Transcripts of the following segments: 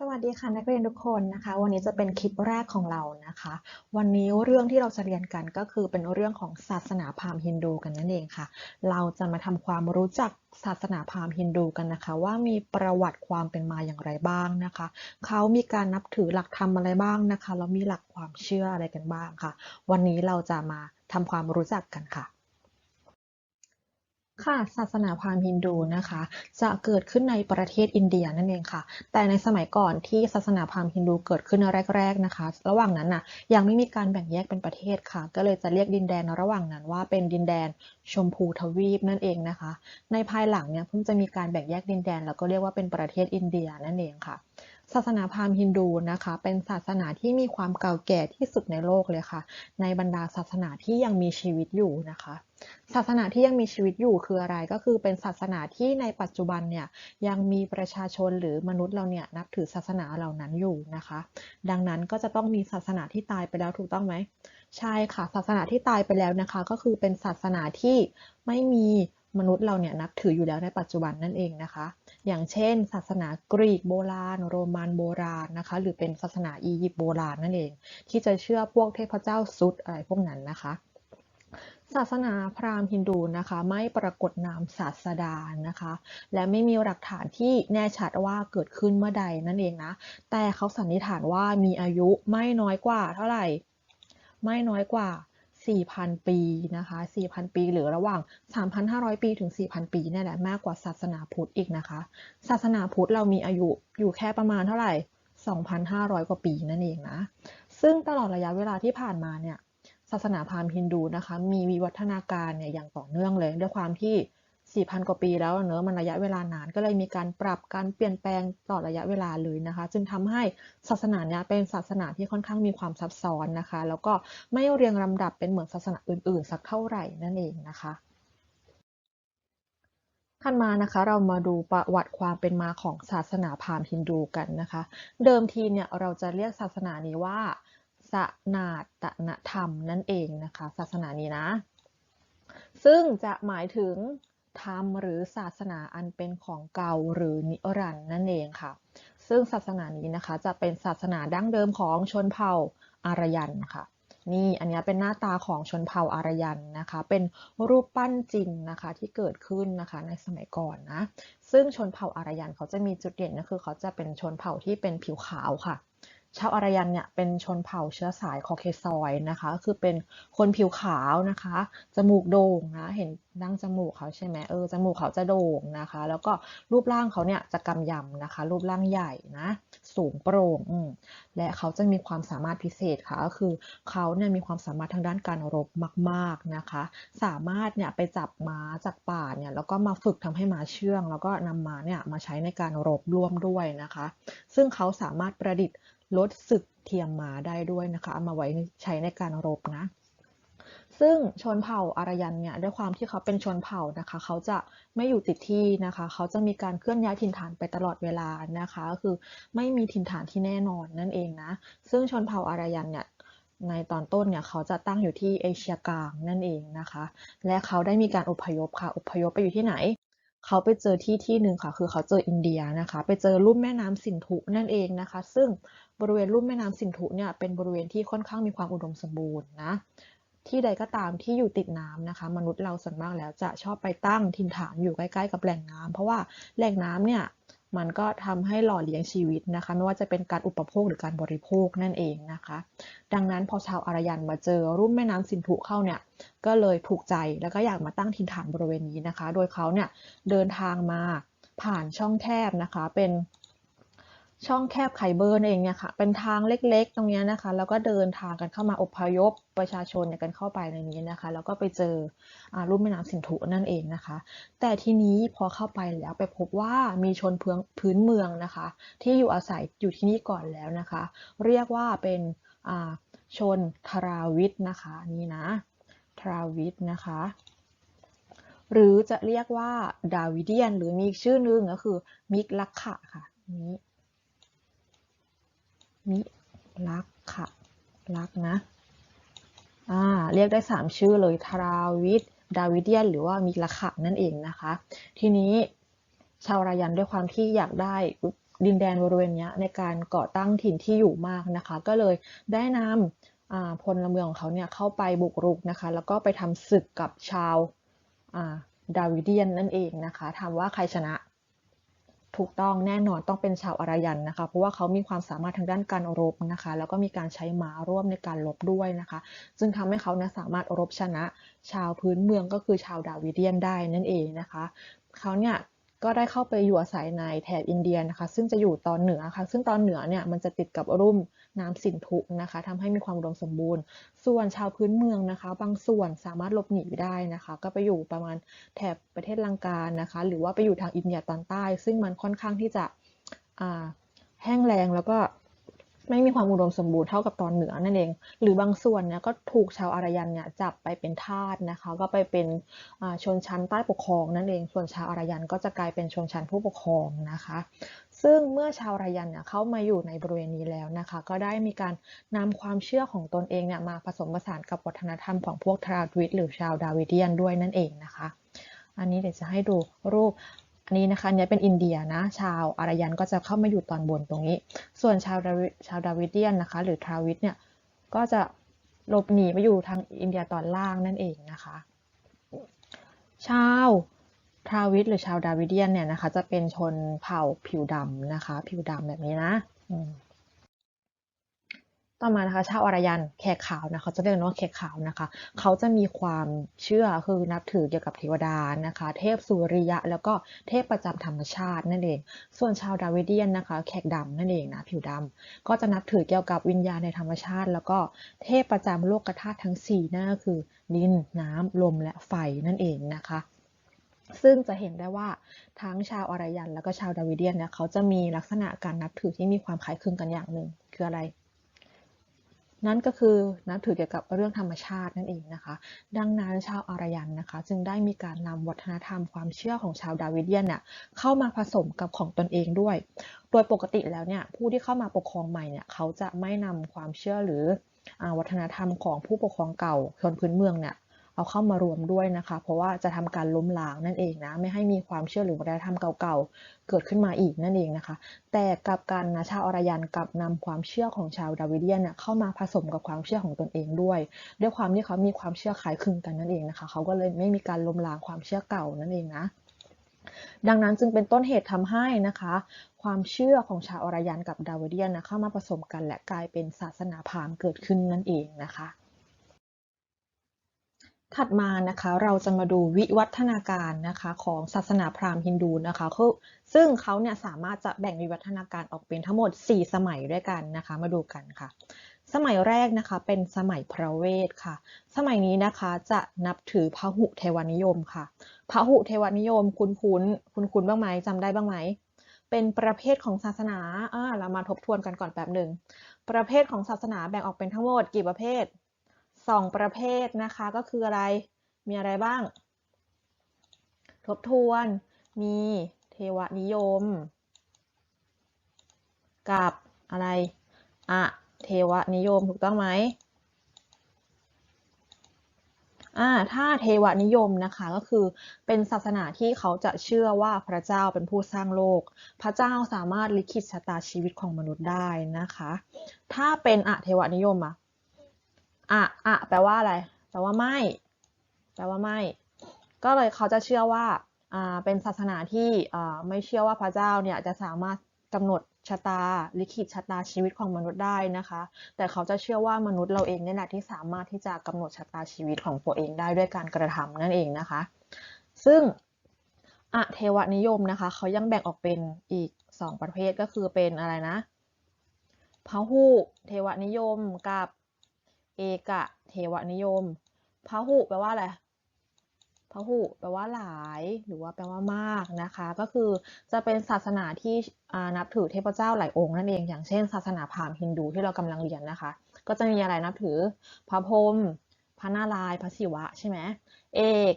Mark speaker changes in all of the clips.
Speaker 1: สวัสดีค่ะนักเรียนทุกคนนะคะ วันนี้จะเป็นคลิปแรกของเรานะคะ วันนี้เรื่องที่เราจะเรียนกันก็คือเป็นเรื่องของศาสนาพราหมณ์ฮินดูกันนั่นเองค่ะ เราจะมาทำความรู้จักศาสนาพราหมณ์ฮินดูกันนะคะ ว่ามีประวัติความเป็นมาอย่างไรบ้างนะคะเขามีการนับถือหลักธรรมอะไรบ้างนะคะแล้วมีหลักความเชื่ออะไรกันบ้างค่ะ วันนี้เราจะมาทำความรู้จักกันค่ะ ค่ะศาสนาพราหมณ์ฮินดูนะคะ จะเกิดขึ้นในประเทศอินเดียนั่นเองค่ะ แต่ในสมัยก่อนที่ศาสนาพราหมณ์ฮินดูเกิดขึ้นแรกๆนะคะ ระหว่างนั้นน่ะยังไม่มีการแบ่งแยกเป็นประเทศค่ะ ก็เลยจะเรียกดินแดนระหว่างนั้นว่าเป็นดินแดนชมพูทวีปนั่นเองนะคะ ในภายหลังเนี่ยเพิ่งจะมีการแบ่งแยกดินแดน แล้วก็เรียกว่าเป็นประเทศอินเดียนั่นเองค่ะศาสนาพราหมณ์ฮินดูนะคะ เป็นศาสนาที่มีความเก่าแก่ที่สุดในโลกเลยค่ะ ในบรรดาศาสนาที่ยังมีชีวิตอยู่นะคะ ศาสนาที่ยังมีชีวิตอยู่คืออะไรก็คือเป็นศาสนาที่ในปัจจุบันเนี่ยยังมีประชาชนหรือมนุษย์เราเนี่ยนับถือศาสนาเหล่านั้นอยู่นะคะ ดังนั้นก็จะต้องมีศาสนาที่ตายไปแล้วถูกต้องไหมใช่ค่ะ ศาสนาที่ตายไปแล้วนะคะ ก็คือเป็นศาสนาที่ไม่มีมนุษย์เราเนี่ยนับถืออยู่แล้วในปัจจุบันนั่นเองนะคะ อย่างเช่น ศาสนากรีกโบราณ โรมันโบราณนะคะ หรือเป็นศาสนาอียิปต์โบราณนั่นเอง ที่จะเชื่อพวกเทพเจ้าซุดอะไรพวกนั้นนะคะ ศาสนาพราหมณ์ฮินดูนะคะไม่ปรากฏนามศาสดานะคะ และไม่มีหลักฐานที่แน่ชัดว่าเกิดขึ้นเมื่อใดนั่นเองนะ แต่เขาสันนิษฐานว่ามีอายุไม่น้อยกว่าเท่าไหร่ ไม่น้อยกว่า 4,000 ปีนะคะ 4,000 ปี หรือระหว่าง 3,500 ปีถึง 4,000 ปีนี่แหละมากกว่าศาสนาพุทธอีกนะคะ ศาสนาพุทธเรามีอายุอยู่แค่ประมาณเท่าไหร่ 2,500 กว่าปีนั่นเองนะ ซึ่งตลอดระยะเวลาที่ผ่านมาเนี่ย ศาสนาพราหมณ์ฮินดูนะคะ มีวิวัฒนาการเนี่ยอย่างต่อเนื่องเลย ด้วยความที่ 4,000 กว่าปีแล้วเนอะมันระยะเวลานานก็เลยมีการปรับการเปลี่ยนแปลงต่อดระยะเวลาเลยนะคะ จึงทำให้ศาสนาเนี้ยเป็นศาสนาที่ค่อนข้างมีความซับซ้อนนะคะ แล้วก็ไม่เรียงลำดับเป็นเหมือนศาสนาอื่นๆ สักเท่าไหร่นั่นเองนะคะถัดมานะคะเรามาดูประวัติความเป็นมาของศาสนาพราหมณ์ฮินดูกันนะคะ เดิมทีเนี่ยเราจะเรียกศาสนานี้ว่า สนาตนธรรมนั่นเองนะคะ ศาสนานี้นะ ซึ่งจะหมายถึงธรรมหรือศาสนาอันเป็นของเก่าหรือนิรันดร์นั่นเองค่ะ ซึ่งศาสนานี้นะคะจะเป็นศาสนาดั้งเดิมของชนเผ่าอารยันค่ะนี่อันนี้เป็นหน้าตาของชนเผ่าอารยันนะคะ เป็นรูปปั้นจริงนะคะที่เกิดขึ้นนะคะในสมัยก่อนนะ ซึ่งชนเผ่าอารยันเขาจะมีจุดเด่นก็คือเขาจะเป็นชนเผ่าที่เป็นผิวขาวค่ะ ชาวอารยันเนี่ยเป็นชนเผ่าเชื้อสายคอเคซอยนะคะ คือเป็นคนผิวขาวนะคะ จมูกโด่งนะเห็นดั้งจมูกเขาใช่ไหมเออจมูกเขาจะโด่งนะคะ แล้วก็รูปร่างเขาเนี่ยจะกำยำนะคะ รูปร่างใหญ่นะสูงโปร่งและเขาจะมีความสามารถพิเศษค่ะก็คือเขาเนี่ยมีความสามารถทางด้านการรบมาก ๆนะคะ สามารถเนี่ยไปจับม้าจากป่าเนี่ยแล้วก็มาฝึกทำให้ม้าเชื่อง แล้วก็นำม้าเนี่ยมาใช้ในการรบร่วมด้วยนะคะ ซึ่งเขาสามารถประดิษฐ์ ลดศึกเทียมมาได้ด้วยนะคะเอามาไว้ใช้ในการรบนะ ซึ่งชนเผ่าอารยันเนี่ยด้วยความที่เขาเป็นชนเผ่านะคะ เขาจะไม่อยู่ติดที่นะคะ เขาจะมีการเคลื่อนย้ายถิ่นฐานไปตลอดเวลานะคะก็คือไม่มีถิ่นฐานที่แน่นอนนั่นเองนะ ซึ่งชนเผ่าอารยันเนี่ยในตอนต้นเนี่ยเขาจะตั้งอยู่ที่เอเชียกลางนั่นเองนะคะ และเขาได้มีการอพยพค่ะอพยพไปอยู่ที่ไหน เขาไปเจอที่ที่หนึ่งค่ะ คือเขาเจออินเดียนะคะ ไปเจอลุ่มแม่น้ำสินธุนั่นเองนะคะ ซึ่ง บริเวณลุ่มแม่น้ำสินธุเนี่ยเป็นบริเวณที่ค่อนข้างมีความอุดมสมบูรณ์นะที่ใดก็ตามที่อยู่ติดน้ำนะคะ มนุษย์เราส่วนมากแล้วจะชอบไปตั้งถิ่นฐานอยู่ใกล้ๆกับแหล่งน้ำเพราะว่าแหล่งน้ำเนี่ยมันก็ทำให้หล่อเลี้ยงชีวิตนะคะ ไม่ว่าจะเป็นการอุปโภคหรือการบริโภคนั่นเองนะคะ ดังนั้นพอชาวอารยันมาเจอรุ่มแม่น้ำสินธุเข้าเนี่ยก็เลยถูกใจแล้วก็อยากมาตั้งถิ่นฐานบริเวณนี้นะคะ โดยเขาเนี่ยเดินทางมาผ่านช่องแคบนะคะ เป็น ช่องแคบไคเบอร์นเองเนี่ยค่ะ เป็นทางเล็กๆ ตรงนี้นะคะ แล้วก็เดินทางกันเข้ามาอพยพประชาชนกันเข้าไปในนี้นะคะ แล้วก็ไปเจอรูปแม่น้ำสินธุนั่นเองนะคะ แต่ทีนี้พอเข้าไปแล้วไปพบว่ามีชนพื้นพื้นเมืองนะคะ ที่อยู่อาศัยอยู่ที่นี่ก่อนแล้วนะคะ เรียกว่าเป็นชนทราวิทนะคะนี่นะทราวิทนะคะหรือจะเรียกว่าดาวิเดียน หรือมีอีกชื่อนึงก็คือมิกลักขะค่ะนี้ มิลักขะลักนะอ่าเรียกได้ 3 ชื่อเลยทราวิทดาวิเดียนหรือว่ามิลักขะนั่นเองนะคะ ทีนี้ชาวรายันด้วยความที่อยากได้ดินแดนบริเวณนี้ในการก่อตั้งถิ่นที่อยู่มากนะคะ ก็เลยได้นำพลเมืองของเขาเนี่ยเข้าไปบุกรุกนะคะ แล้วก็ไปทำศึกกับชาวดาวิเดียนนั่นเองนะคะถามว่าใครชนะ ถูกต้องแน่นอนต้องเป็นชาวอารยันนะคะ เพราะว่าเขามีความสามารถทางด้านการรบนะคะ แล้วก็มีการใช้ม้าร่วมในการรบด้วยนะคะ จึงทำให้เขาเนี่ยสามารถรบชนะ ชาวพื้นเมืองก็คือชาวดาวิเดียนได้นั่นเองนะคะเขาเนี่ย ก็ได้เข้าไปอยู่อาศัยในแถบอินเดียนะคะ ซึ่งจะอยู่ตอนเหนือค่ะ ซึ่งตอนเหนือเนี่ยมันจะติดกับรุ่มน้ำสินธุนะคะทำให้มีความอุดมสมบูรณ์ ส่วนชาวพื้นเมืองนะคะ บางส่วนสามารถหลบหนีได้นะคะ ก็ไปอยู่ประมาณแถบประเทศลังกานะคะ หรือว่าไปอยู่ทางอินเดียตอนใต้ ซึ่งมันค่อนข้างที่จะแห้งแล้งแล้วก็ ไม่มีความอุดมสมบูรณ์เท่ากับตอนเหนือนั่นเอง หรือบางส่วนเนี่ยก็ถูกชาวอารยันเนี่ยจับไปเป็นทาสนะคะ ก็ไปเป็นชนชั้นใต้ปกครองนั่นเอง ส่วนชาวอารยันก็จะกลายเป็นชนชั้นผู้ปกครองนะคะ ซึ่งเมื่อชาวอารยันเนี่ยเข้ามาอยู่ในบริเวณนี้แล้วนะคะ ก็ได้มีการนำความเชื่อของตนเองเนี่ยมาผสมผสานกับวัฒนธรรมของพวกทราดวิดหรือชาวดาวิเดียนด้วยนั่นเองนะคะ อันนี้เดี๋ยวจะให้ดูรูป อันนี้นะคะเนี่ยเป็นอินเดียนะ ชาวอารยันก็จะเข้ามาอยู่ตอนบนตรงนี้ ส่วนชาวดาวิชาวดาวิเดียนนะคะ หรือทราวิดเนี่ยก็จะหลบหนีไปอยู่ทางอินเดียตอนล่างนั่นเองนะคะ ชาวทราวิดหรือชาวดาวิเดียนเนี่ยนะคะ จะเป็นชนเผ่าผิวดำนะคะ ผิวดำแบบนี้นะอื ต่อมานะคะชาวอารยันแขกขาวนะเขาจะเรียกกันว่าแขกขาวนะคะ เขาจะมีความเชื่อคือนับถือเกี่ยวกับเทวดานะคะ เทพสุริยะ แล้วก็เทพประจำธรรมชาตินั่นเอง ส่วนชาวดาวิเดียนนะคะ แขกดำนั่นเองนะผิวดำก็จะนับถือเกี่ยวกับวิญญาณในธรรมชาติ แล้วก็เทพประจำโลกธาตุทั้งสี่นั่นก็คือดินน้ำลมและไฟนั่นเองนะคะซึ่งจะเห็นได้ว่าทั้งชาวอารยัน แล้วก็ชาวดาวิเดียนเนี่ยเขาจะมีลักษณะการนับถือที่มีความคล้ายคลึงกันอย่างหนึ่งคืออะไร นั่นก็คือนับถือเกี่ยวกับเรื่องธรรมชาตินั่นเองนะคะ ดังนั้นชาวอารยันนะคะ จึงได้มีการนำวัฒนธรรมความเชื่อของชาวดาวิเดียนเนี่ยเข้ามาผสมกับของตนเองด้วย โดยปกติแล้วเนี่ยผู้ที่เข้ามาปกครองใหม่เนี่ยเขาจะไม่นำความเชื่อหรืออวัฒนธรรมของผู้ปกครองเก่าชนพื้นเมืองเนี่ย เอาเข้ามารวมด้วยนะคะ เพราะว่าจะทำการล้มล้างนั่นเองนะ ไม่ให้มีความเชื่อหรือวัฒนธรรมเก่าๆ เกิดขึ้นมาอีกนั่นเองนะคะ แต่กับกันนะชาวอารยันกับนำความเชื่อของชาวดาวิเดียนเนี่ยเข้ามาผสมกับความเชื่อของตนเองด้วย ด้วยความที่เขามีความเชื่อคล้ายคลึงกันนั่นเองนะคะ เขาก็เลยไม่มีการล้มล้างความเชื่อเก่านั่นเองนะดังนั้นจึงเป็นต้นเหตุทำให้นะคะ ความเชื่อของชาวอารยันกับดาวิเดียนนะเข้ามาผสมกันและกลายเป็นศาสนาพราหมณ์เกิดขึ้นนั่นเองนะคะ ถัดมานะคะเราจะมาดูวิวัฒนาการนะคะของศาสนาพราหมณ์ฮินดูนะคะซึ่งเขาเนี่ยสามารถจะแบ่งวิวัฒนาการออกเป็นทั้งหมด 4 สมัยด้วยกันนะคะ มาดูกันค่ะ สมัยแรกนะคะเป็นสมัยพระเวทค่ะ สมัยนี้นะคะจะนับถือพหุเทวนิยมค่ะพหุเทวนิยมคุ้นคุ้นคุ้นคุ้นๆบ้างไหมจำได้บ้างไหมเป็นประเภทของศาสนาอ่าเรามาทบทวนกันก่อนแป๊บหนึ่งประเภทของศาสนาแบ่งออกเป็นทั้งหมดกี่ประเภท สองประเภทนะคะก็คืออะไร มีอะไรบ้าง ทบทวน มีเทวนิยม กับอะไรอะเทวนิยมถูกต้องไหมอ่าถ้าเทวนิยมนะคะก็คือเป็นศาสนาที่เขาจะเชื่อว่าพระเจ้าเป็นผู้สร้างโลก พระเจ้าสามารถลิขิตชะตาชีวิตของมนุษย์ได้นะคะ ถ้าเป็นอะเทวนิยมอะ อะอะแปลว่าอะไร แปลว่าไม่ แปลว่าไม่ ก็เลยเขาจะเชื่อว่าอ่าเป็นศาสนาที่อ่าไม่เชื่อว่าพระเจ้าเนี่ยจะสามารถกำหนดชะตาลิขิตชะตาชีวิตของมนุษย์ได้นะคะ แต่เขาจะเชื่อว่ามนุษย์เราเองเนี่ยแหละที่สามารถที่จะกำหนดชะตาชีวิตของตัวเองได้ด้วยการกระทำนั่นเองนะคะ ซึ่งอะเทวนิยมนะคะ เขายังแบ่งออกเป็นอีกสองประเภทก็คือเป็นอะไรนะพหุเทวนิยมกับ เอกะเทวนิยมพหุแปลว่าอะไรพหุแปลว่าหลายหรือว่าแปลว่ามากนะคะ ก็คือจะเป็นศาสนาที่นับถือเทพเจ้าหลายองค์นั่นเอง อย่างเช่น ศาสนาพราหมณ์ฮินดูที่เรากำลังเรียนนะคะ ก็จะมีอะไรนับถือพระพรหมพระนารายณ์พระศิวะใช่ไหมเอก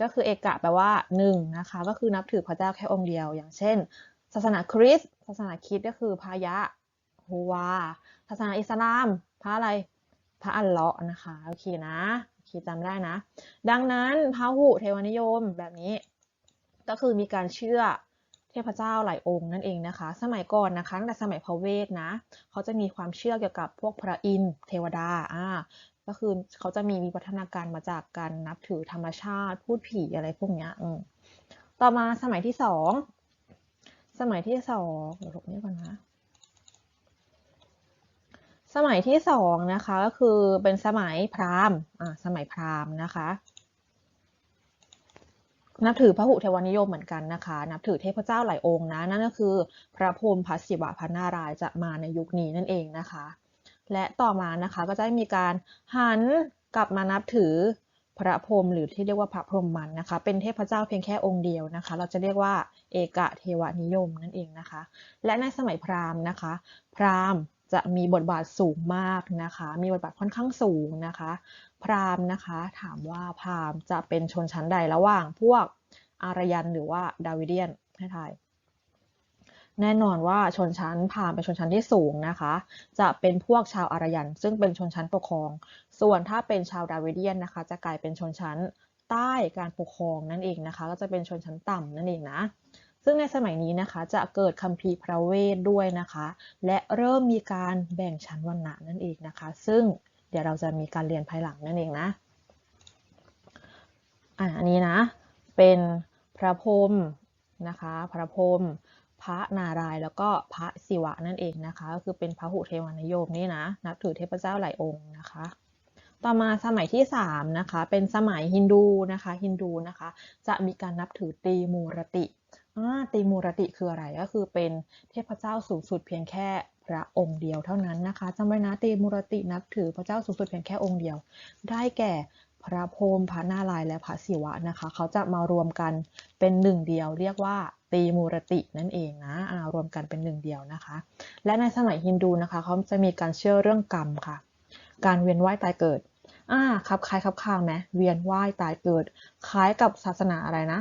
Speaker 1: ก็คือเอกะแปลว่าหนึ่งนะคะ ก็คือนับถือพระเจ้าแค่องค์เดียว อย่างเช่น ศาสนาคริสต์ศาสนาคริสต์ก็คือพระยะฮูวาศาสนาอิสลามพระอะไร พระอัลเลาะห์นะคะโอเคนะโอเคจำได้นะ ดังนั้นพระหุเทวนิยมแบบนี้ ก็คือมีการเชื่อเทพเจ้าหลายองค์นั่นเองนะคะ สมัยก่อนนะคะตั้งแต่สมัยพระเวทนะ เขาจะมีความเชื่อเกี่ยวกับพวกพระอินทร์เทวดาอ่าก็คือเขาจะมีวิวัฒนาการมาจากการนับถือธรรมชาติ พูดผีอะไรพวกนี้อืมต่อมาสมัยที่สอง สมัยที่สองเดี๋ยวลบนี้ก่อนนะ สมัยที่สองนะคะก็คือเป็นสมัยพราหมณ์อ่าสมัยพราหมณ์นะคะ นับถือพระหุเทวนิยมเหมือนกันนะคะ นับถือเทพเจ้าหลายองค์นะ นั่นก็คือพระพรหมพระศิวะพระนารายจะมาในยุคนี้นั่นเองนะคะ และต่อมานะคะก็จะมีการหันกลับมานับถือพระพรหมหรือที่เรียกว่าพระพรหมมันนะคะ เป็นเทพเจ้าเพียงแค่องค์เดียวนะคะ เราจะเรียกว่าเอกเทวนิยมนั่นเองนะคะ และในสมัยพราหมณ์นะคะ พราหมณ์ จะมีบทบาทสูงมากนะคะ มีบทบาทค่อนข้างสูงนะคะ พราหมณ์นะคะ ถามว่าพราหมณ์จะเป็นชนชั้นใดระหว่างพวกอารยันหรือว่าดาวิเดียนให้ทายแน่นอนว่าชนชั้นพราหมณ์เป็นชนชั้นที่สูงนะคะ จะเป็นพวกชาวอารยัน ซึ่งเป็นชนชั้นปกครอง ส่วนถ้าเป็นชาวดาวิเดียนนะคะ จะกลายเป็นชนชั้นใต้การปกครองนั่นเองนะคะ ก็จะเป็นชนชั้นต่ำนั่นเองนะ ซึ่งในสมัยนี้นะคะจะเกิดคัมภีร์พระเวทด้วยนะคะ และเริ่มมีการแบ่งชั้นวรรณะนั่นเองนะคะ ซึ่งเดี๋ยวเราจะมีการเรียนภายหลังนั่นเองนะอันนี้นะเป็นพระพรหมนะคะ พระพรหมพระนารายแล้วก็พระศิวะนั่นเองนะคะก็คือเป็นพระหุเทวานิยมนี่นะนับถือเทพเจ้าหลายองค์นะคะ ต่อมาสมัยที่3นะคะเป็นสมัยฮินดูนะคะฮินดูนะคะ จะมีการนับถือตีมูรติ อ่าตีมูรติคืออะไรก็คือเป็นเทพเจ้าสูงสุดเพียงแค่พระองค์เดียวเท่านั้นนะคะจำไว้นะตีมูรตินับถือพระเจ้าสูงสุดเพียงแค่องค์เดียว ได้แก่พระพรหมพระนารายณ์และพระศิวะนะคะ เขาจะมารวมกันเป็นหนึ่งเดียว เรียกว่าตีมูรตินั่นเองนะอารวมกันเป็นหนึ่งเดียวนะคะ และในสมัยฮินดูนะคะเขาจะมีการเชื่อเรื่องกรรมค่ะ การเวียนว่ายตายเกิดอ่าครับคล้ายครับคางไหมเวียนว่ายตายเกิด คล้ายกับศาสนาอะไรนะ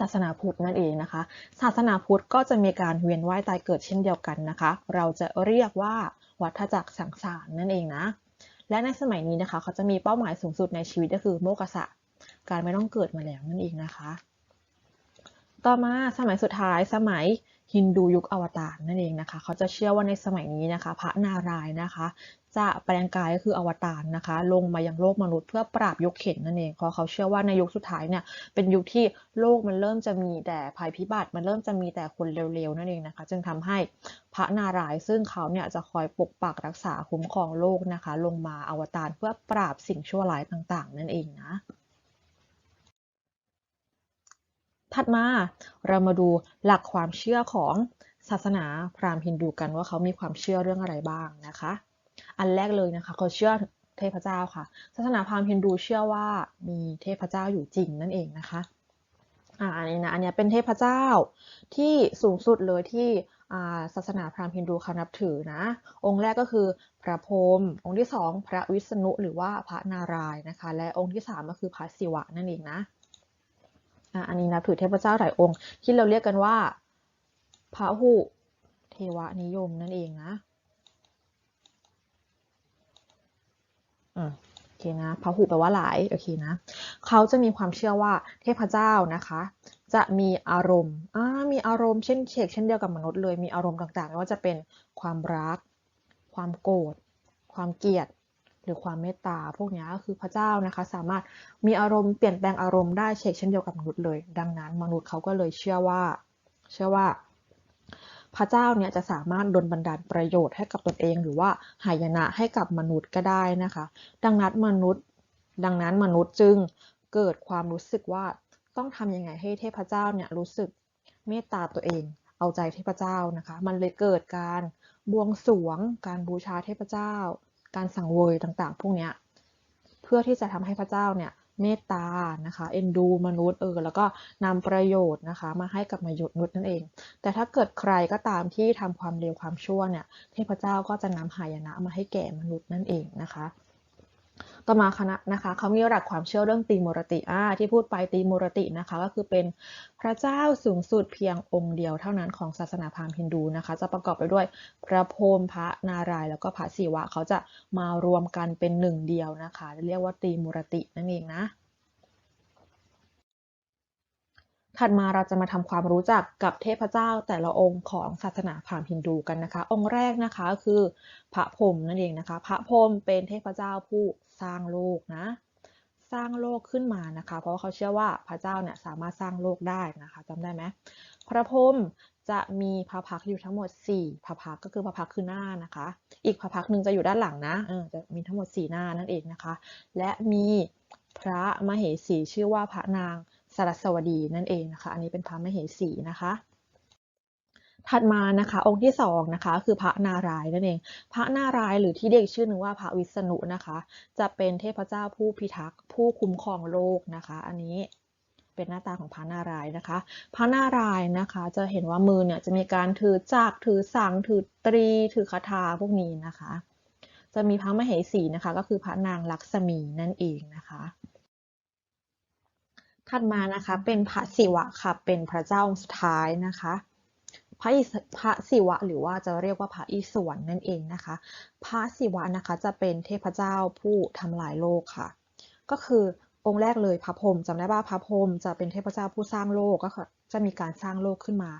Speaker 1: ศาสนาพุทธนั่นเองนะคะ ศาสนาพุทธก็จะมีการเวียนว่ายตายเกิดเช่นเดียวกันนะคะ เราจะเรียกว่าวัฏจักรสังสารนั่นเองนะ และในสมัยนี้นะคะ เขาจะมีเป้าหมายสูงสุดในชีวิตก็คือโมกษะ การไม่ต้องเกิดมาแล้วนั่นเองนะคะ ต่อมาสมัยสุดท้ายสมัยฮินดูยุคอวตารนั่นเองนะคะ เขาจะเชื่อว่าในสมัยนี้นะคะ พระนารายณ์นะคะ จะแปลงกายก็คืออวตารนะคะ ลงมายังโลกมนุษย์เพื่อปราบยกเข็นนั่นเองเพราะเขาเชื่อว่าในยุคสุดท้ายเนี่ยเป็นยุคที่โลกมันเริ่มจะมีแต่ภัยพิบัติ มันเริ่มจะมีแต่คนเร็วๆนั่นเองนะคะ จึงทำให้พระนารายณ์ซึ่งเขาเนี่ยจะคอยปกปักรักษาคุ้มครองโลกนะคะ ลงมาอวตารเพื่อปราบสิ่งชั่วร้ายต่างๆ นั่นเองนะถัดมาเรามาดูหลักความเชื่อของศาสนาพราหมณ์ฮินดูกันว่าเขามีความเชื่อเรื่องอะไรบ้างนะคะ อันแรกเลยนะคะเขาเชื่อเทพเจ้าค่ะ ศาสนาพราหมณ์ฮินดูเชื่อว่ามีเทพเจ้าอยู่จริงนั่นเองนะคะอ่าอันนี้นะอันนี้เป็นเทพเจ้าที่สูงสุดเลยที่ศาสนาพราหมณ์ฮินดูเขานับถือนะ องค์แรกก็คือพระพรหมองค์ที่สองพระวิษณุหรือว่าพระนารายณ์นะคะ และองค์ที่สามก็คือพระศิวะนั่นเองนะอันนี้นับถือเทพเจ้าหลายองค์ ที่เราเรียกกันว่าพระหุเทวนิยมนั่นเองนะ โอเคนะพระหุแปลว่าหลายโอเคนะเขาจะมีความเชื่อว่าเทพเจ้านะคะ จะมีอารมณ์อ่ามีอารมณ์เช่นเชกเช่นเดียวกับมนุษย์เลยมีอารมณ์ต่างๆไม่ว่าจะเป็นความรัก ความโกรธ ความเกลียดหรือความเมตตาพวกนี้ก็คือพระเจ้านะคะ สามารถมีอารมณ์เปลี่ยนแปลงอารมณ์ได้เชกเช่นเดียวกับมนุษย์เลย ดังนั้นมนุษย์เขาก็เลยเชื่อว่า เชื่อว่า พระเจ้าเนี่ยจะสามารถดลบันดาลประโยชน์ให้กับตนเอง หรือว่าหายนะให้กับมนุษย์ก็ได้นะคะ ดังนั้นมนุษย์ ดังนั้นมนุษย์จึงเกิดความรู้สึกว่าต้องทำยังไงให้เทพเจ้าเนี่ยรู้สึกเมตตาตัวเอง เอาใจเทพเจ้านะคะ มันเลยเกิดการบวงสรวง การบูชาเทพเจ้า การสังเวยต่างๆ พวกนี้เพื่อที่จะทำให้พระเจ้าเนี่ย เมตตานะคะเอ็นดูมนุษย์เออแล้วก็นำประโยชน์นะคะ มาให้กับมนุษย์นั่นเอง แต่ถ้าเกิดใครก็ตามที่ทำความเลวความชั่วเนี่ยเทพเจ้าก็จะนำหายนะมาให้แก่มนุษย์นั่นเองนะคะ ต่อมาคณะนะคะเขามีหลักความเชื่อเรื่องตีมูรติอ่าที่พูดไปตีมูรตินะคะก็คือเป็นพระเจ้าสูงสุดเพียงองค์เดียวเท่านั้นของศาสนาพราหมณ์ฮินดูนะคะ จะประกอบไปด้วยพระพรหมพระนารายณ์แล้วก็พระศิวะเขาจะมารวมกันเป็นหนึ่งเดียวนะคะเรียกว่าตีมูรตินั่นเองนะ ถัดมาเราจะมาทำความรู้จักกับเทพเจ้าแต่ละองค์ของศาสนาพราหมณ์ฮินดูกันนะคะ องค์แรกนะคะคือพระพรหมนั่นเองนะคะ พระพรหมเป็นเทพเจ้าผู้สร้างโลกนะ สร้างโลกขึ้นมานะคะ เพราะว่าเขาเชื่อว่าพระเจ้าเนี่ยสามารถสร้างโลกได้นะคะจำได้ไหมพระพรหมจะมีพระพักอยู่ทั้งหมด 4 พระพักก็คือพระพักคือหน้านะคะ อีกพระพักหนึ่งจะอยู่ด้านหลังนะออจะมีทั้งหมด 4 หน้านั่นเองนะคะ และมีพระมเหสีชื่อว่าพระนาง สรัสวดีนั่นเองนะคะ อันนี้เป็นพระมเหสีนะคะ ถัดมานะคะ องค์ที่สองนะคะ คือพระนารายณ์นั่นเอง พระนารายณ์หรือที่เรียกชื่อหนึ่งว่าพระวิษณุนะคะ จะเป็นเทพเจ้าผู้พิทักษ์ผู้คุ้มครองโลกนะคะ อันนี้เป็นหน้าตาของพระนารายณ์นะคะ พระนารายณ์นะคะ จะเห็นว่ามือเนี่ยจะมีการถือจักรถือสังถือตรี ถือคาถาพวกนี้นะคะ จะมีพระมเหสีนะคะ ก็คือพระนางลักษมีนั่นเองนะคะ ถัดมานะคะเป็นพระศิวะค่ะเป็นพระเจ้าองค์สุดท้ายนะคะพระอิพระศิวะหรือว่าจะเรียกว่าพระอิศวรนั่นเองนะคะ พระศิวะนะคะจะเป็นเทพเจ้าผู้ทำลายโลกค่ะ ก็คือองค์แรกเลยพระพรหมจำได้ว่าพระพรหมจะเป็นเทพเจ้าผู้สร้างโลกก็คือจะมีการสร้างโลกขึ้นมา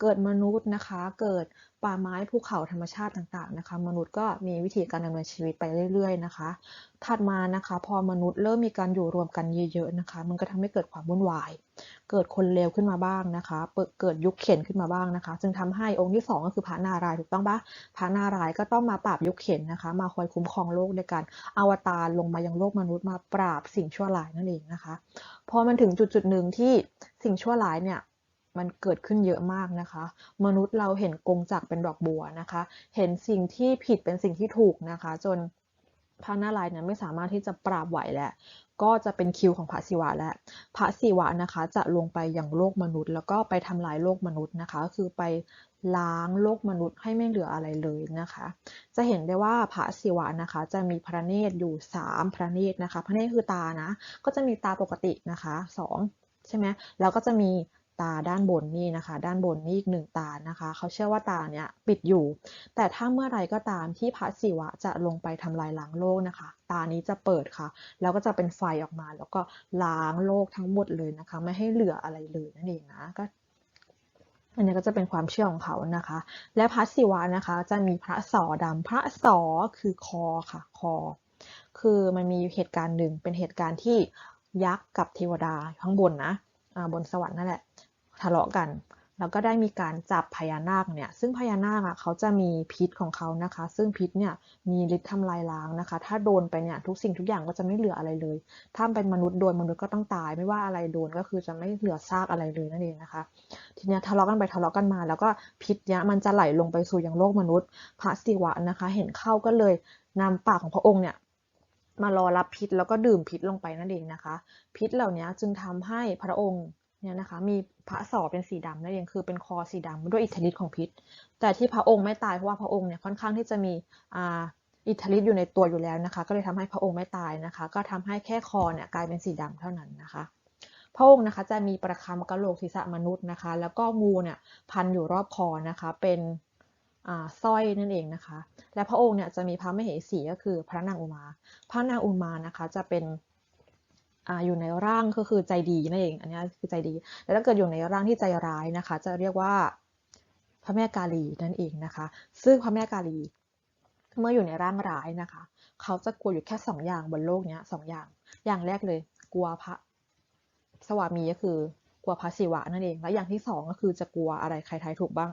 Speaker 1: เกิดมนุษย์นะคะ เกิดป่าไม้ภูเขาธรรมชาติต่างๆนะคะ มนุษย์ก็มีวิธีการดำเนินชีวิตไปเรื่อย ๆ นะคะ ถัดมานะคะ พอมนุษย์เริ่มมีการอยู่รวมกันเยอะๆนะคะ มันก็ทำให้เกิดความวุ่นวาย เกิดคนเลวขึ้นมาบ้างนะคะเกิดยุคเข็นขึ้นมาบ้างนะคะจึงทำให้องค์ที่สองก็คือพระนารายณ์ถูกต้องปะพระนารายณ์ก็ต้องมาปราบยุคเข็นนะคะ มาคอยคุ้มครองโลกในการอวตารลงมายังโลกมนุษย์มาปราบสิ่งชั่วร้ายนั่นเองนะคะพอมันถึงจุดจุดหนึ่งที่สิ่งชั่วร้ายเนี่ย มันเกิดขึ้นเยอะมากนะคะ มนุษย์เราเห็นกงจักเป็นดอกบัวนะคะ เห็นสิ่งที่ผิดเป็นสิ่งที่ถูกนะคะ จนพระนารายณ์เนี่ยไม่สามารถที่จะปราบไหวแล้วก็จะเป็นคิวของพระศิวะแล้วพระศิวะนะคะ จะลงไปยังโลกมนุษย์ แล้วก็ไปทำลายโลกมนุษย์นะคะ คือไปล้างโลกมนุษย์ให้ไม่เหลืออะไรเลยนะคะ จะเห็นได้ว่าพระศิวะนะคะ จะมีพระเนตรอยู่ 3 พระเนตรนะคะ พระเนตรคือตานะ ก็จะมีตาปกตินะคะ 2 ใช่ไหมแล้วก็จะมี ตาด้านบนนี่นะคะ ด้านบนนี่อีกหนึ่งตานะคะ เขาเชื่อว่าตาเนี่ยปิดอยู่ แต่ถ้าเมื่อไรก็ตามที่พระศิวะจะลงไปทำลายล้างโลกนะคะ ตานี้จะเปิดค่ะ แล้วก็จะเป็นไฟออกมา แล้วก็ล้างโลกทั้งหมดเลยนะคะ ไม่ให้เหลืออะไรเลยนั่นเองนะก็อันนี้ก็จะเป็นความเชื่อของเขานะคะ และพระศิวะนะคะ จะมีพระสอดำพระสอคือคอค่ะคอ คือมันมีเหตุการณ์หนึ่งเป็นเหตุการณ์ที่ยักษ์กับเทวดาข้างบนนะบนสวรรค์นั่นแหละ ทะเลาะกัน แล้วก็ได้มีการจับพญานาคเนี่ยซึ่งพญานาคอะเขาจะมีพิษของเขานะคะ ซึ่งพิษเนี่ยมีฤทธิ์ทำลายล้างนะคะ ถ้าโดนไปเนี่ยทุกสิ่งทุกอย่างก็จะไม่เหลืออะไรเลย ถ้าเป็นมนุษย์โดนมนุษย์ก็ต้องตาย ไม่ว่าอะไรโดนก็คือจะไม่เหลือซากอะไรเลยนั่นเองนะคะ ทีนี้ทะเลาะกันไปทะเลาะกันมา แล้วก็พิษเนี่ยมันจะไหลลงไปสู่ยังโลกมนุษย์ พระศิวะนะคะ เห็นเข้าก็เลยนำปากของพระองค์เนี่ยมารอรับพิษแล้วก็ดื่มพิษลงไปนั่นเองนะคะ พิษเหล่านี้จึงทำให้พระองค์ เนี่ยนะคะมีพระสอบเป็นสีดำนั่นเองคือเป็นคอสีดำด้วยอิทธิฤทธิ์ของพิษ แต่ที่พระองค์ไม่ตายเพราะว่าพระองค์เนี่ยค่อนข้างที่จะมีอ่าอิทธิฤทธิ์อยู่ในตัวอยู่แล้วนะคะ ก็เลยทำให้พระองค์ไม่ตายนะคะ ก็ทำให้แค่คอเนี่ยกลายเป็นสีดำเท่านั้นนะคะ พระองค์นะคะจะมีประคำกระโหลกศีรษะมนุษย์นะคะ แล้วก็งูเนี่ยพันอยู่รอบคอนะคะเป็นสร้อยนั่นเองนะคะ และพระองค์เนี่ยจะมีพระมเหสีก็คือพระนางอุมา พระนางอุมานะคะจะเป็น อยู่ในร่างก็คือใจดีนั่นเอง อันนี้คือใจดี แล้วถ้าเกิดอยู่ในร่างที่ใจร้ายนะคะ จะเรียกว่าพระแม่กาลีนั่นเองนะคะ ซึ่งพระแม่กาลี เมื่ออยู่ในร่างร้ายนะคะ เขาจะกลัวอยู่แค่สองอย่างบนโลกนี้สองอย่าง อย่างแรกเลย กลัวพระสวามีก็คือกลัวพระศิวะนั่นเอง และอย่างที่สองก็คือจะกลัวอะไรใครทายถูกบ้าง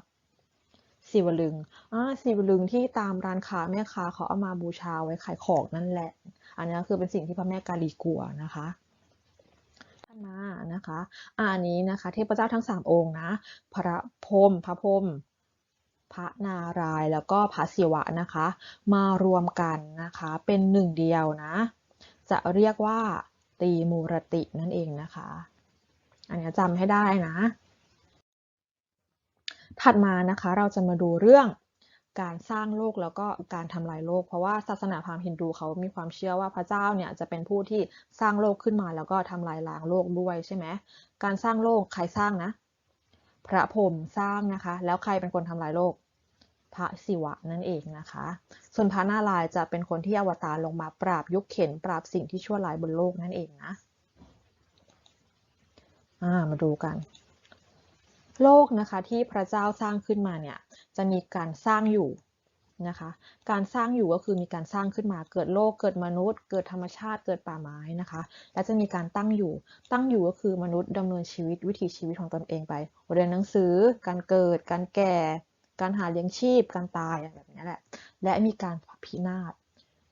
Speaker 1: สีวลึงอ่าสีวลึงที่ตามร้านค้าแม่ค้าเขาเอามาบูชาไว้ขายของนั่นแหละ อันนี้คือเป็นสิ่งที่พระแม่กาลีกลัวนะคะท่านมานะคะอันนี้นะคะเทพเจ้าทั้งสามองค์นะ พระพรมพระพรมพระนารายแล้วก็พระศิวะนะคะ มารวมกันนะคะเป็นหนึ่งเดียวนะ จะเรียกว่าตีมูรตินั่นเองนะคะ อันนี้จำให้ได้นะ ถัดมานะคะเราจะมาดูเรื่องการสร้างโลกแล้วก็การทำลายโลก เพราะว่าศาสนาพราหมณ์ฮินดูเขามีความเชื่อว่าพระเจ้าเนี่ยจะเป็นผู้ที่สร้างโลกขึ้นมาแล้วก็ทำลายล้างโลกด้วยใช่ไหมการสร้างโลกใครสร้างนะ พระพรหมสร้างนะคะ แล้วใครเป็นคนทำลายโลก พระศิวะนั่นเองนะคะ ส่วนพระนารายจะเป็นคนที่อวตารลงมาปราบยุคเข็นปราบสิ่งที่ชั่วร้ายบนโลกนั่นเองนะมาดูกัน โลกนะคะที่พระเจ้าสร้างขึ้นมาเนี่ยจะมีการสร้างอยู่นะคะการสร้างอยู่ก็คือมีการสร้างขึ้นมาเกิดโลกเกิดมนุษย์ เกิดธรรมชาติเกิดป่าไม้นะคะและจะมีการตั้งอยู่ ตั้งอยู่ก็คือมนุษย์ดำเนินชีวิตวิถีชีวิตของตนเองไปเรียนหนังสือ การเกิด การแก่ การหาเลี้ยงชีพ การตายอะไรแบบนี้แหละและมีการพินาศ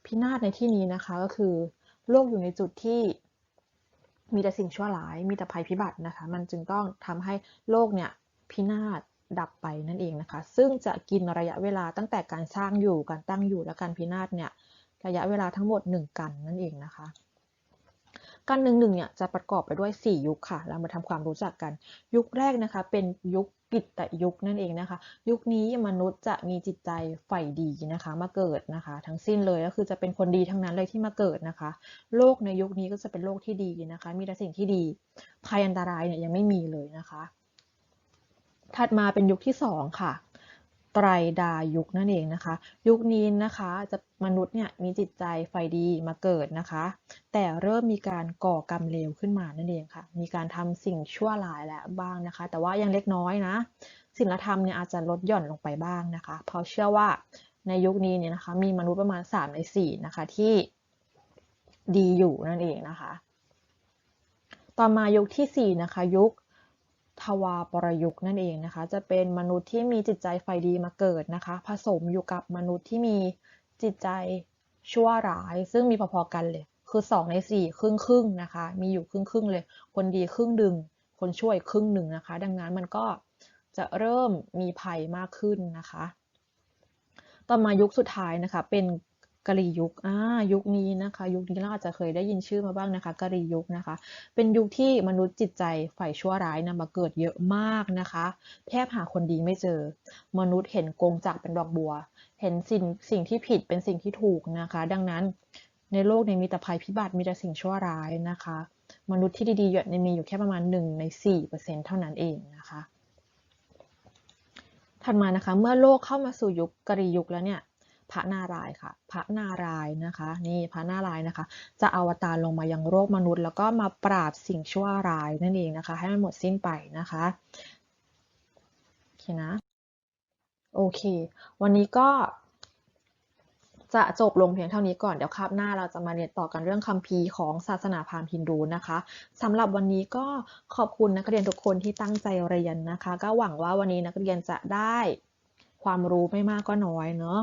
Speaker 1: พินาศในที่นี้นะคะก็คือ โลกอยู่ในจุดที่ มีแต่สิ่งชั่วร้าย มีแต่ภัยพิบัตินะคะ มันจึงต้องทำให้โลกเนี่ยพินาศดับไปนั่นเองนะคะ ซึ่งจะกินระยะเวลาตั้งแต่การสร้างอยู่ การตั้งอยู่และการพินาศเนี่ยระยะเวลาทั้งหมด 1 กันนั่นเองนะคะ กันหนึ่งหนึ่งเนี่ยจะประกอบไปด้วย 4 ยุคค่ะ เรามาทำความรู้จักกัน ยุคแรกนะคะ เป็นยุคกิตตยุคนั่นเองนะคะ ยุคนี้มนุษย์จะมีจิตใจใฝ่ดีนะคะ มาเกิดนะคะ ทั้งสิ้นเลยก็คือจะเป็นคนดีทั้งนั้นเลยที่มาเกิดนะคะ โลกในยุคนี้ก็จะเป็นโลกที่ดีนะคะ มีแต่สิ่งที่ดีภัยอันตรายเนี่ยยังไม่มีเลยนะคะ ถัดมาเป็นยุคที่สองค่ะ ไตรดายุคนั่นเองนะคะ ยุคนี้นะคะจะมนุษย์เนี่ยมีจิตใจใฝ่ดีมาเกิดนะคะ แต่เริ่มมีการก่อกรรมเลวขึ้นมานั่นเองค่ะ มีการทำสิ่งชั่วร้ายแล้วบ้างนะคะ แต่ว่ายังเล็กน้อยนะศีลธรรมเนี่ยอาจจะลดหย่อนลงไปบ้างนะคะเพราะเชื่อว่าในยุคนี้เนี่ยนะคะ มีมนุษย์ประมาณ 3 ใน 4 นะคะที่ดีอยู่นั่นเองนะคะ ต่อมายุคที่ 4 นะคะ ยุค ทวาปรยุกต์นั่นเองนะคะ จะเป็นมนุษย์ที่มีจิตใจไฟดีมาเกิดนะคะ ผสมอยู่กับมนุษย์ที่มีจิตใจชั่วร้าย ซึ่งมีพอๆกันเลย คือ 2 ใน 4 ครึ่งครึ่งนะคะ มีอยู่ครึ่งครึ่งเลย คนดีครึ่งดึง คนช่วยครึ่งหนึ่งนะคะ ดังนั้นมันก็จะเริ่มมีภัยมากขึ้นนะคะ ต่อมายุคสุดท้ายนะคะ เป็น กรียุคอ่ายุคนี้นะคะ ยุคนี้เราอาจจะเคยได้ยินชื่อมาบ้างนะคะกรียุคนะคะ เป็นยุคที่มนุษย์จิตใจฝ่ายชั่วร้ายนะมาเกิดเยอะมากนะคะ แทบหาคนดีไม่เจอ มนุษย์เห็นกงจักเป็นดอกบัว เห็นสิ่งสิ่งที่ผิดเป็นสิ่งที่ถูกนะคะ ดังนั้นในโลกนี้มีแต่ภัยพิบัติมีแต่สิ่งชั่วร้ายนะคะ มนุษย์ที่ดีๆเยอะมีอยู่แค่ประมาณ 1 ใน 4%เท่านั้นเองนะคะถัดมานะคะ เมื่อโลกเข้ามาสู่ยุคกรียุคแล้วเนี่ย พระนารายณ์ค่ะ พระนารายณ์นะคะ นี่พระนารายณ์นะคะ จะอวตารลงมายังโลกมนุษย์ แล้วก็มาปราบสิ่งชั่วร้ายนั่นเองนะคะ ให้มันหมดสิ้นไปนะคะโอเคนะโอเค วันนี้ก็จะจบลงเพียงเท่านี้ก่อน เดี๋ยวคาบหน้าเราจะมาเรียนต่อกันเรื่องคัมภีร์ของศาสนาพราหมณ์ฮินดูนะคะสำหรับวันนี้ก็ขอบคุณนักเรียนทุกคนที่ตั้งใจเรียนนะคะ ก็หวังว่าวันนี้นักเรียนจะได้ ความรู้ไม่มากก็น้อยเนาะ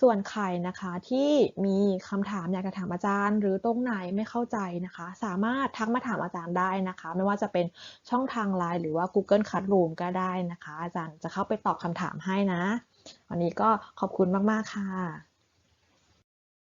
Speaker 1: ส่วนใครนะคะที่มีคำถามอยากจะถามอาจารย์ หรือตรงไหนไม่เข้าใจนะคะ สามารถทักมาถามอาจารย์ได้นะคะ ไม่ว่าจะเป็นช่องทางไลน์หรือว่า Google Classroom ก็ได้นะคะ อาจารย์จะเข้าไปตอบคำถามให้นะ วันนี้ก็ขอบคุณมาก ๆ ค่ะ